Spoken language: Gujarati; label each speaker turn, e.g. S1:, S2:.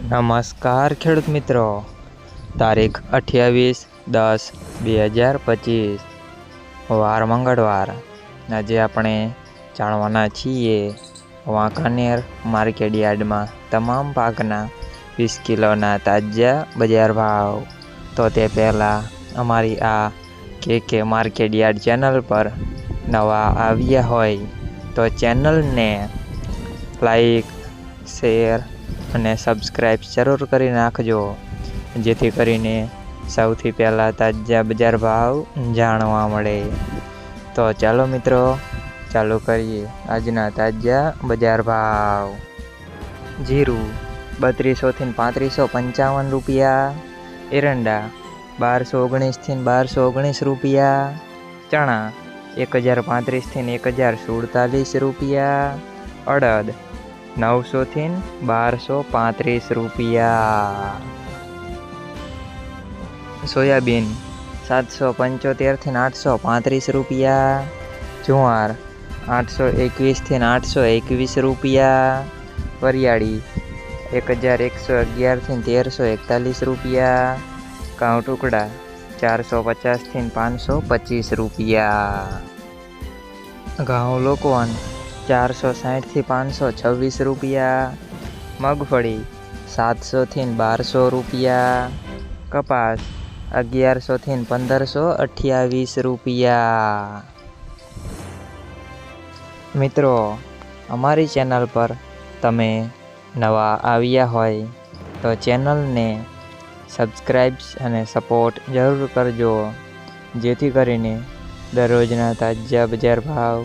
S1: નમસ્કાર ખેડૂત મિત્રો. તારીખ અઠ્યાવીસ દસ બે હજાર પચીસ. વાર મંગળવાર. આજે આપણે જાણવાના છીએ વાંકાનેર માર્કેટ યાર્ડમાં તમામ પાકના વીસ કિલોના તાજા બજાર ભાવ. તો તે પહેલાં અમારી આ કે કે માર્કેટ યાર્ડ ચેનલ પર નવા આવ્યા હોય તો ચેનલને લાઈક, શેર અને સબસ્ક્રાઈબ જરૂર કરી નાખજો. જેથી કરીને સૌથી પહેલાં તાજા બજાર ભાવ જાણવા મળે. તો ચાલો મિત્રો, ચાલુ કરીએ આજના તાજા બજાર ભાવ. જીરું બત્રીસોથી પાંત્રીસો પંચાવન રૂપિયા. એરંડા બારસો ઓગણીસથી બારસો ઓગણીસ રૂપિયા. ચણા એક હજાર પાંત્રીસથી એક હજાર સુડતાલીસ રૂપિયા. અડદ નવસોથી બારસો પાંત્રીસ રૂપિયા. સોયાબીન સાતસો પંચોતેરથી આઠસો પાંત્રીસ રૂપિયા. જુવાર આઠસો એકવીસથી આઠસો એકવીસ રૂપિયા. વરિયાળી એક હજાર એકસો અગિયારથી તેરસો એકતાલીસ રૂપિયા. ઘઉં ટુકડા ચારસો પચાસથી પાંચસો પચીસ રૂપિયા. ઘઉં લોકવન ચારસો સાઠથી પાંચસો છવ્વીસ રૂપિયા. મગફળી સાતસોથી બારસો રૂપિયા. કપાસ અગિયારસોથી પંદરસો અઠ્યાવીસ રૂપિયા. મિત્રો, અમારી ચેનલ પર તમે નવા આવ્યા હોય તો ચેનલને સબસ્ક્રાઈબ અને સપોર્ટ જરૂર કરજો. જેથી કરીને દરરોજના તાજા બજાર ભાવ